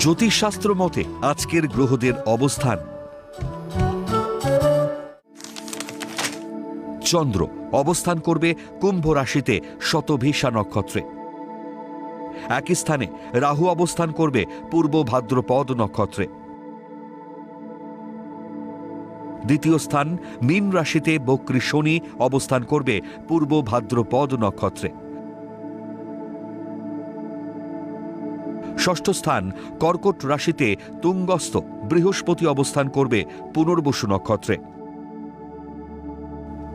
জ্যোতিষশাস্ত্র মতে আজকের গ্রহদের অবস্থান। চন্দ্র অবস্থান করবে কুম্ভ রাশিতে শতভিসা নক্ষত্রে। একই স্থানে রাহু অবস্থান করবে পূর্ব ভাদ্রপদ নক্ষত্রে। দ্বিতীয় স্থান মীন রাশিতে বক্রী শনি অবস্থান করবে পূর্ব ভাদ্রপদ নক্ষত্রে। ষষ্ঠ স্থান, কর্কট রাশিতে তুঙ্গস্থ, বৃহস্পতি অবস্থান করবে পুনর্বসু নক্ষত্রে।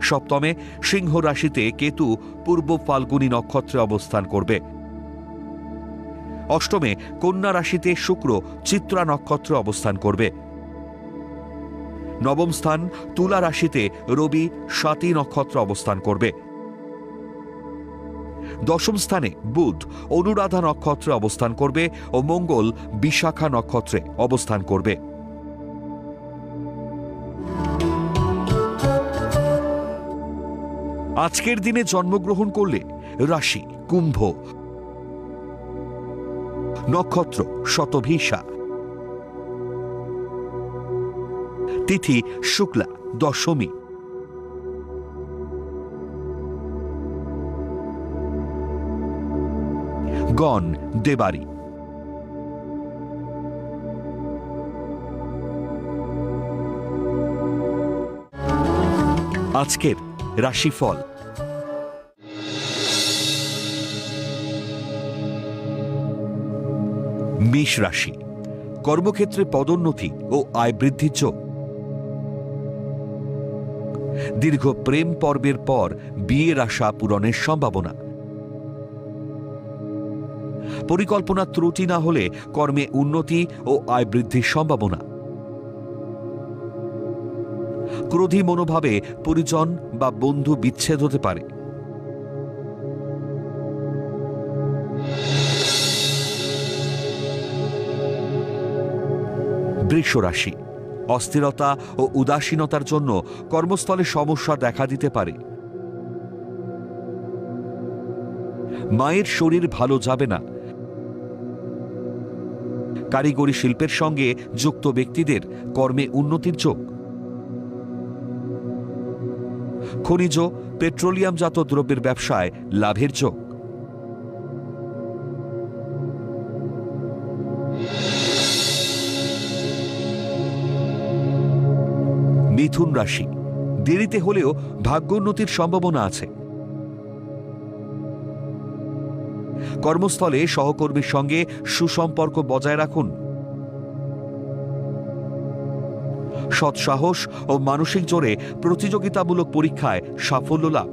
সপ্তমে, সিংহ রাশিতে কেতু, পূর্ব ফাল্গুনী নক্ষত্রে অবস্থান করবে। অষ্টমে, কন্যা রাশিতে শুক্র, চিত্রা নক্ষত্রে অবস্থান করবে। নবম স্থান, তুলা রাশিতে রবি স্বাতী নক্ষত্র অবস্থান করবে। দশম স্থানে বুধ, অনুরাধা নক্ষত্রে অবস্থান করবে ও মঙ্গল বিশাখা নক্ষত্রে অবস্থান করবে। আজকের দিনে জন্মগ্রহণ করলে রাশি, কুম্ভ, নক্ষত্র, শতভিসা। তিথি, শুক্লা, দশমী। গণ দেবারি। আজকের রাশিফল। মেষ রাশি। কর্মক্ষেত্রে পদোন্নতি ও আয় বৃদ্ধির যোগ। দীর্ঘ প্রেম পর্বের পর বিয়ের আশা পূরণের সম্ভাবনা। পরিকল্পনা ত্রুটি না হলে কর্মে উন্নতি ও আয় বৃদ্ধির সম্ভাবনা। ক্রোধী মনোভাবে পরিজন বা বন্ধু বিচ্ছেদ হতে পারে। বৃষ রাশি অস্থিরতা ও উদাসীনতার জন্য কর্মস্থলে সমস্যা দেখা দিতে পারে। মায়ের শরীর ভালো যাবে না। কারিগরি শিল্পের সঙ্গে যুক্ত ব্যক্তিদের কর্মে উন্নতির যোগ। খনিজ, পেট্রোলিয়ামজাত দ্রব্যের ব্যবসায় লাভের যোগ। মিথুন রাশি। দেরিতে হলেও ভাগ্যোন্নতির সম্ভাবনা আছে। কর্মস্থলে সহকর্মীর সঙ্গে সুসম্পর্ক বজায় রাখুন। সৎসাহস ও মানসিক জোরে প্রতিযোগিতামূলক পরীক্ষায় সাফল্য লাভ।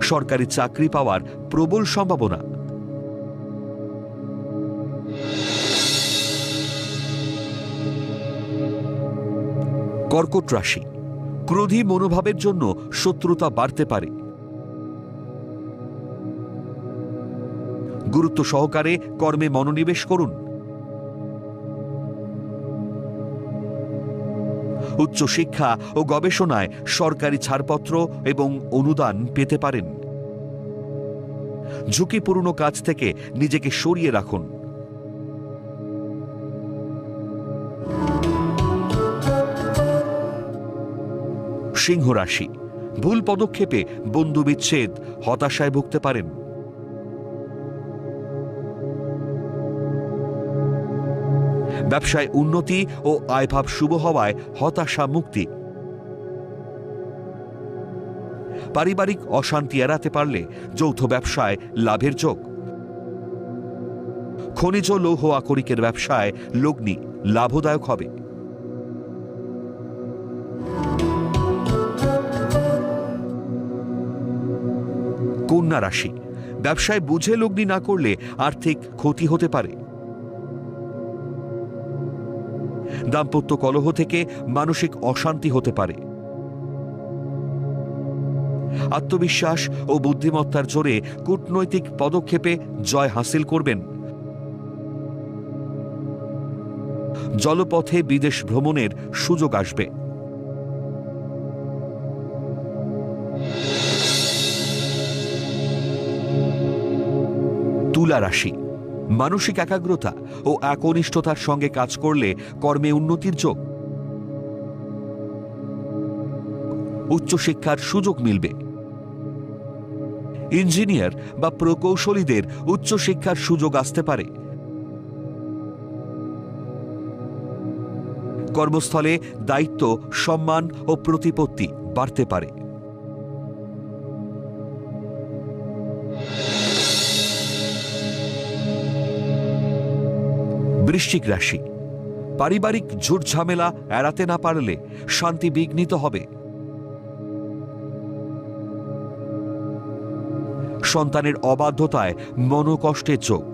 সরকারি চাকরি পাওয়ার প্রবল সম্ভাবনা। কর্কট রাশি, ক্রোধী মনোভাবের জন্য শত্রুতা বাড়তে পারে। গুরুত্ব সহকারে কর্মে মনোনিবেশ করুন। উচ্চশিক্ষা ও গবেষণায় সরকারি ছাড়পত্র এবং অনুদান পেতে পারেন। ঝুঁকিপূর্ণ কাজ থেকে নিজেকে সরিয়ে রাখুন। সিংহ রাশি, ভুল পদক্ষেপে বন্ধু বিচ্ছেদ, হতাশায় ভুগতে পারেন। ব্যবসায় উন্নতি ও আয়ভাব শুভ হওয়ায় হতাশা মুক্তি। পারিবারিক অশান্তি এড়াতে পারলে যৌথ ব্যবসায় লাভের যোগ। খনিজ লৌহ আকরিকের ব্যবসায় লগ্নি লাভদায়ক হবে। কন্যা রাশি, ব্যবসায় বুঝে লগ্নি না করলে আর্থিক ক্ষতি হতে পারে। দাম্পত্য কলহ থেকে মানসিক অশান্তি হতে পারে। আত্মবিশ্বাস ও বুদ্ধিমত্তার জোরে কূটনৈতিক পদক্ষেপে জয় হাসিল করবেন। জলপথে বিদেশ ভ্রমণের সুযোগ আসবে। তুলা রাশি মানসিক একাগ্রতা ও একনিষ্ঠতার সঙ্গে কাজ করলে কর্মে উন্নতির যোগ। উচ্চশিক্ষার সুযোগ মিলবে। ইঞ্জিনিয়ার বা প্রকৌশলীদের উচ্চশিক্ষার সুযোগ আসতে পারে। কর্মস্থলে দায়িত্ব, সম্মান ও প্রতিপত্তি বাড়তে পারে। বৃশ্চিক রাশি। পারিবারিক ঝুট ঝামেলা এড়াতে না পারলে শান্তি বিঘ্নিত হবে। সন্তানের অবাধ্যতায় মনোকষ্টের চোখ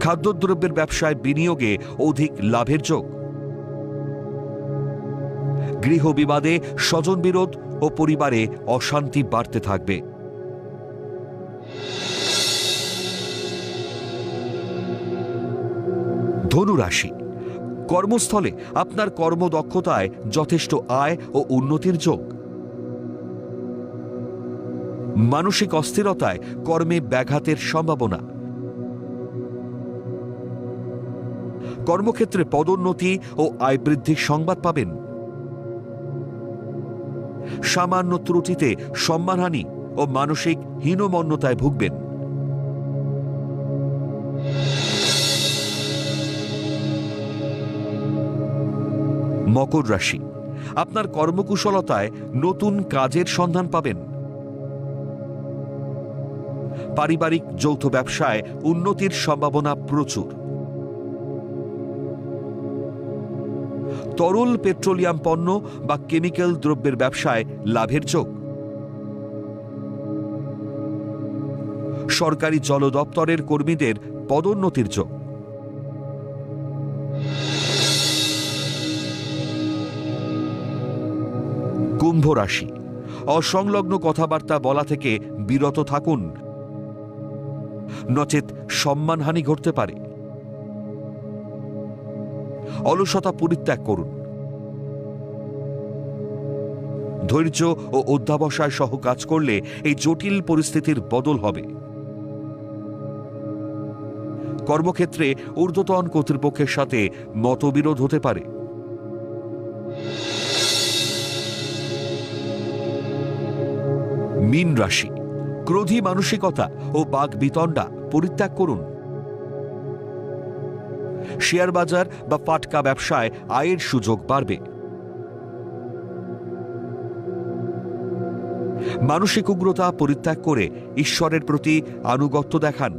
খাদ্যদ্রব্যের ব্যবসায় বিনিয়োগে অধিক লাভের যোগ। গৃহ বিবাদে স্বজন বিরোধ ও পরিবারে অশান্তি বাড়তে থাকবে। ধনুরাশি। কর্মস্থলে আপনার কর্মদক্ষতায় যথেষ্ট আয় ও উন্নতির যোগ। মানসিক অস্থিরতায় কর্মে ব্যাঘাতের সম্ভাবনা। কর্মক্ষেত্রে পদোন্নতি ও আয় বৃদ্ধির সংবাদ পাবেন। সামান্য ত্রুটিতে সম্মানহানি ও মানসিক হীনমন্যতায় ভুগবেন। মকর রাশি। আপনার কর্মকুশলতায় নতুন কাজের সন্ধান পাবেন। পারিবারিক যৌথ ব্যবসায় উন্নতির সম্ভাবনা প্রচুর। তরল পেট্রোলিয়াম পণ্য বা কেমিক্যাল দ্রব্যের ব্যবসায় লাভের যোগ। সরকারি জল দপ্তরের কর্মীদের পদোন্নতির যোগ। কুম্ভ রাশি। অসংলগ্ন কথাবার্তা বলা থেকে বিরত থাকুন। নচেত সম্মানহানি ঘটতে পারে। অলসতা পরিত্যাগ করুন। ধৈর্য ও অধ্যাবসায় সহ কাজ করলে এই জটিল পরিস্থিতির বদল হবে। কর্মক্ষেত্রে ঊর্ধ্বতন কর্তৃপক্ষের সাথে মতবিরোধ হতে পারে। মীন রাশি। ক্রোধী মানসিকতা ও বাঘ বিতণ্ডা পরিত্যাগ করুন। শেয়ার বাজার বা ফাটকা ব্যবসায় আয়ের সুযোগ বাড়বে। মানসিক উগ্রতা পরিত্যাগ করে ঈশ্বরের প্রতি আনুগত্য দেখান।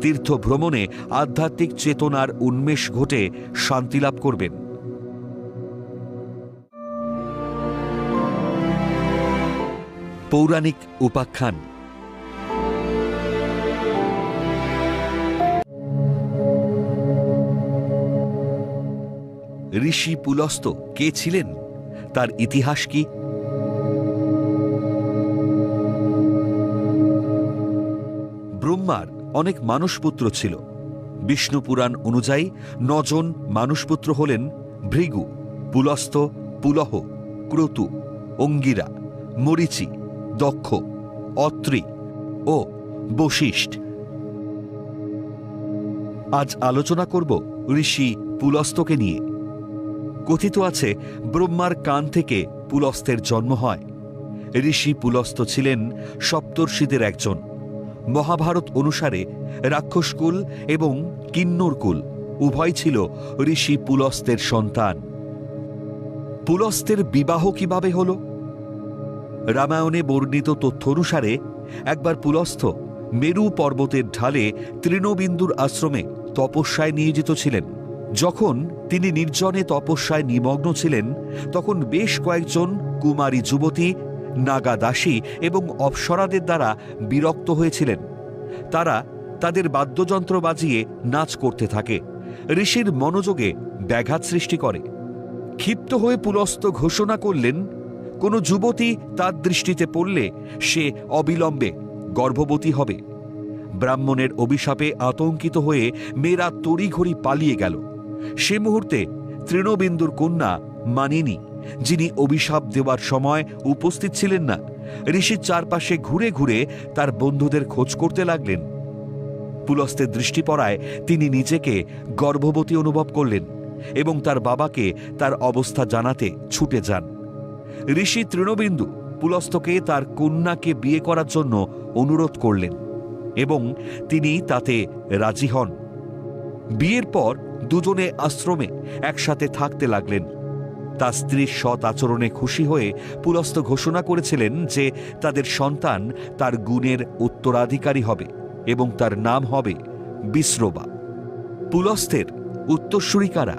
তীর্থ ভ্রমণে আধ্যাত্মিক চেতনার উন্মেষ ঘটে শান্তি লাভ করবেন। পৌরাণিক উপাখ্যান। ঋষি পুলস্ত কে ছিলেন? তার ইতিহাস কি? ব্রহ্মার অনেক মানুষপুত্র ছিল। বিষ্ণু পুরাণ অনুযায়ী নজন মানুষপুত্র হলেন ভৃগু, পুলস্ত, পুলহ, ক্রতু, অঙ্গিরা, মরিচি দক্ষ, অত্রি ও বশিষ্ঠ। আজ আলোচনা করব ঋষি পুলস্তকে নিয়ে। কথিত আছে, ব্রহ্মার কান থেকে পুলস্তের জন্ম হয়। ঋষি পুলস্ত ছিলেন সপ্তর্ষিদের একজন। মহাভারত অনুসারে রাক্ষসকুল এবং কিন্নরকুল উভয় ছিল ঋষি পুলস্তের সন্তান। পুলস্তের বিবাহ কীভাবে হল? রামায়ণে বর্ণিত তথ্য অনুসারে একবার পুলস্থ মেরু পর্বতের ঢালে তৃণবিন্দুর আশ্রমে তপস্যায় নিয়োজিত ছিলেন। যখন তিনি নির্জনে তপস্যায় নিমগ্ন ছিলেন, তখন বেশ কয়েকজন কুমারী যুবতী, নাগা দাসী এবং অপ্সরাদের দ্বারা বিরক্ত হয়েছিলেন। তারা তাদের বাদ্যযন্ত্র বাজিয়ে নাচ করতে থাকে। ঋষির মনোযোগে ব্যাঘাত সৃষ্টি করে। ক্ষিপ্ত হয়ে পুলস্ত ঘোষণা করলেন কোনো যুবতী তার দৃষ্টিতে পড়লে সে অবিলম্বে গর্ভবতী হবে। ব্রাহ্মণের অভিশাপে আতঙ্কিত হয়ে মেয়েরা তড়িঘড়ি পালিয়ে গেল। সে মুহূর্তে তৃণবিন্দুর কন্যা মানিনী, যিনি অভিশাপ দেওয়ার সময় উপস্থিত ছিলেন না, ঋষির চারপাশে ঘুরে ঘুরে তার বন্ধুদের খোঁজ করতে লাগলেন। পুলস্তের দৃষ্টি পড়ায় তিনি নিজেকে গর্ভবতী অনুভব করলেন এবং তার বাবাকে তার অবস্থা জানাতে ছুটে যান। ঋষি তৃণবিন্দু পুলস্তকে তার কন্যাকে বিয়ে করার জন্য অনুরোধ করলেন এবং তিনি তাতে রাজি হন। বিয়ের পর দুজনে আশ্রমে একসাথে থাকতে লাগলেন। তার স্ত্রীর সৎ আচরণে খুশি হয়ে পুলস্ত ঘোষণা করেছিলেন যে তাদের সন্তান তার গুণের উত্তরাধিকারী হবে এবং তার নাম হবে বিশ্রবা পুলস্তের উত্তরসূরিকারা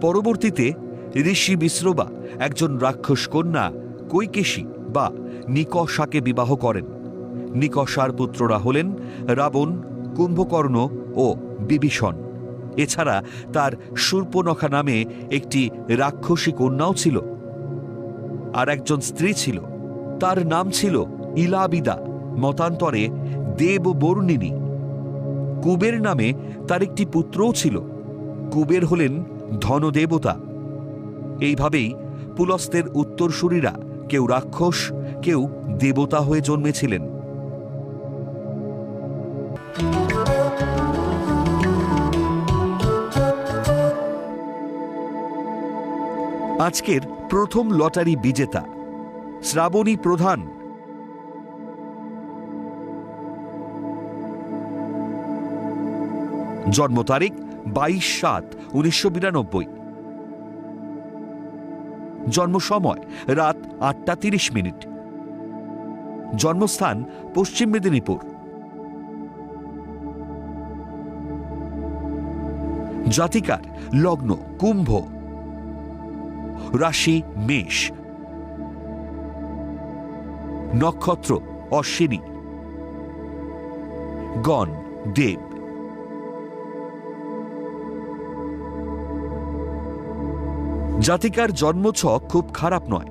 পরবর্তীতে ঋষি বিশ্রবা একজন রাক্ষস কন্যা কৈকেশী বা নিকষাকে বিবাহ করেন। নিকষার পুত্ররা হলেন রাবণ, কুম্ভকর্ণ ও বিভীষণ। এছাড়া তার সূর্পনখা নামে একটি রাক্ষসী কন্যাও ছিল আর একজন স্ত্রী ছিল। তার নাম ছিল ইলাবিদা, মতান্তরে দেববর্ণিনী। কুবের নামে তার একটি পুত্রও ছিল। কুবের হলেন ধনদেবতা। এইভাবেই পুলস্তের উত্তরসূরিরা কেউ রাক্ষস, কেউ দেবতা হয়ে জন্মেছিলেন। আজকের প্রথম লটারি বিজেতা, শ্রাবণী প্রধান। জন্ম তারিখ বাইশ সাত উনিশশো বিরানব্বই। জন্ম সময় রাত আটটা তিরিশ মিনিট। জন্মস্থান, পশ্চিম মেদিনীপুর। জাতিকার, লগ্ন, কুম্ভ। রাশি, মেষ। নক্ষত্র, অশ্বিনী। গণ, দেব। জাতিকার জন্মছক খুব খারাপ নয়।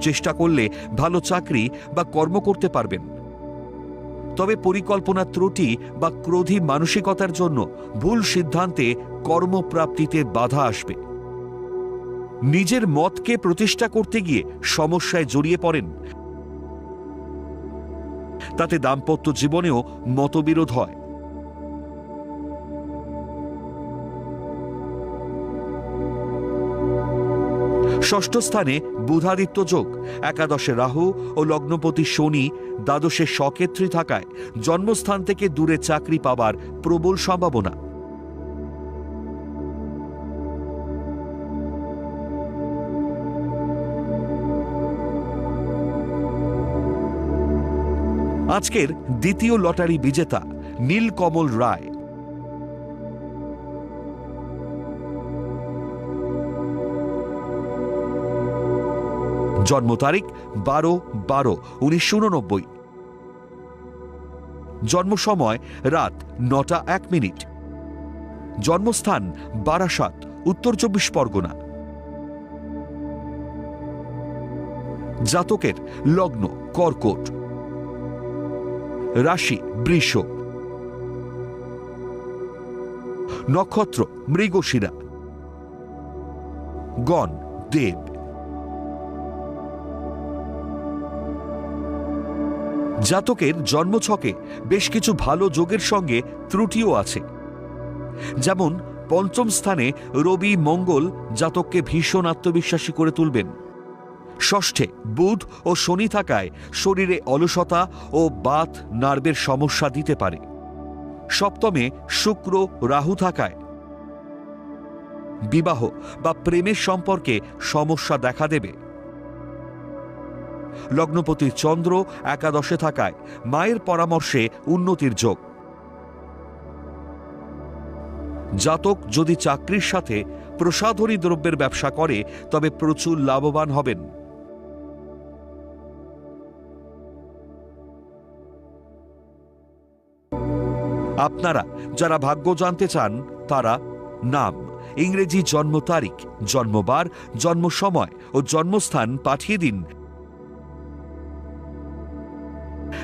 চেষ্টা করলে ভালো চাকরি বা কর্ম করতে পারবেন। তবে পরিকল্পনা ত্রুটি বা ক্রোধী মানসিকতার জন্য ভুল সিদ্ধান্তে কর্মপ্রাপ্তিতে বাধা আসবে। নিজের মতকে প্রতিষ্ঠা করতে গিয়ে সমস্যায় জড়িয়ে পড়েন। তাতে দাম্পত্য জীবনেও মতবিরোধ হয়। ষষ্ঠ স্থানে বুধাদিত্য যোগ, একাদশে রাহু ও লগ্নপতি শনি দ্বাদশে সক্ষেত্রী থাকায় জন্মস্থান থেকে দূরে চাকরি পাবার প্রবল সম্ভাবনা। আজকের দ্বিতীয় লটারি বিজেতা নীলকমল রায়। জন্ম তারিখ বারো বারো উনিশশো উননব্বই। জন্ম সময় রাত নটা এক মিনিট। জন্মস্থান বারাসাত, উত্তর চব্বিশ পরগনা। জাতকের লগ্ন কর্কট। রাশি বৃষ। নক্ষত্র মৃগশিরা। গণ দেব। জাতকের জন্মছকে বেশ কিছু ভালো যোগের সঙ্গে ত্রুটিও আছে। যেমন, পঞ্চম স্থানে রবি মঙ্গল জাতককে ভীষণ আত্মবিশ্বাসী করে তুলবেন। ষষ্ঠে, বুধ ও শনি থাকায় শরীরে অলসতা ও বাত নার্ভের সমস্যা দিতে পারে। সপ্তমে, শুক্র, রাহু থাকায় বিবাহ বা প্রেমের সম্পর্কে সমস্যা দেখা দেবে। লগ্নপতি চন্দ্র একাদশে থাকায় মায়ের পরামর্শে উন্নতির যোগ। জাতক যদি চাকরির সাথে প্রসাধনী দ্রব্যের ব্যবসা করে, তবে প্রচুর লাভবান হবেন। আপনারা যারা ভাগ্য জানতে চান, তারা নাম, ইংরেজি জন্ম তারিখ, জন্মবার, জন্ম সময় ও জন্মস্থান পাঠিয়ে দিন।